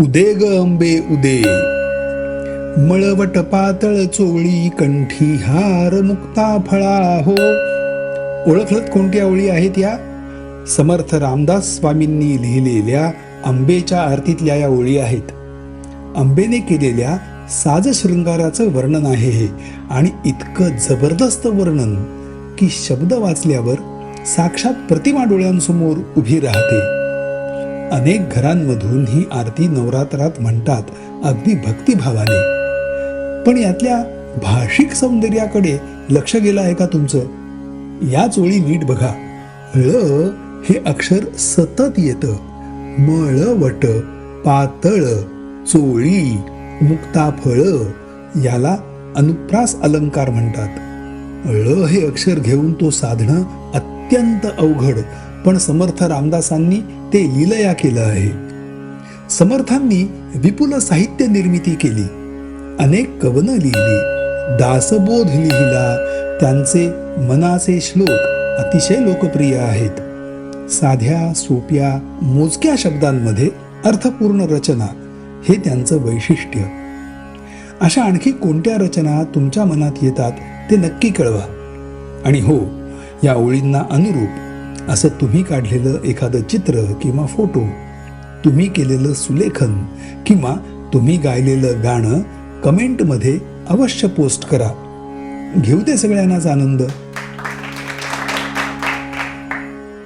उदे ग अंबे उदे. मळवट पातळ चोळी कंठी हार मुक्ता फळा हो. ओळखलत कोणत्या ओळी आहेत या? समर्थ रामदास स्वामींनी लिहिलेल्या आंबेच्या आरतीतल्या या ओळी आहेत. आंबेने केलेल्या साज शृंगाराचं वर्णन आहे हे आणि इतकं जबरदस्त वर्णन की शब्द वाचल्यावर साक्षात प्रतिमा डोळ्यांसमोर उभी राहते. अनेक घरांमधून ही आरती नवरात्रात म्हणतात अगदी भक्तिभावाने. पण यातल्या भाषिक सौंदर्याकडे लक्ष गेलं आहे का तुमचं? याच ओळी नीट बघा. ळ हे अक्षर सतत येतं. मळवट पातळ चोळी मुक्ताफळ याला अनुप्रास अलंकार म्हणतात. ळ हे अक्षर घेऊन तो साधणं अत्यंत अवघड पण समर्थ रामदासांनी ते लिलया केलं आहे. समर्थांनी विपुल साहित्य निर्मिती केली. अनेक कवनं लिहिली. दासबोध लिहिला. त्यांचे मनाचे श्लोक अतिशय लोकप्रिय आहेत. साध्या सोप्या मोजक्या शब्दांमध्ये अर्थपूर्ण रचना हे त्यांचं वैशिष्ट्य. अशा आणखी कोणत्या रचना तुमच्या मनात येतात ते नक्की कळवा. आणि हो या ओळींना अनुरूप असं तुम्ही काढलेलं एखादं चित्र किंवा फोटो तुम्ही केलेलं सुलेखन किंवा तुम्ही गायलेलं गाणं कमेंटमध्ये अवश्य पोस्ट करा. घेऊ दे सगळ्यांनाच आनंद.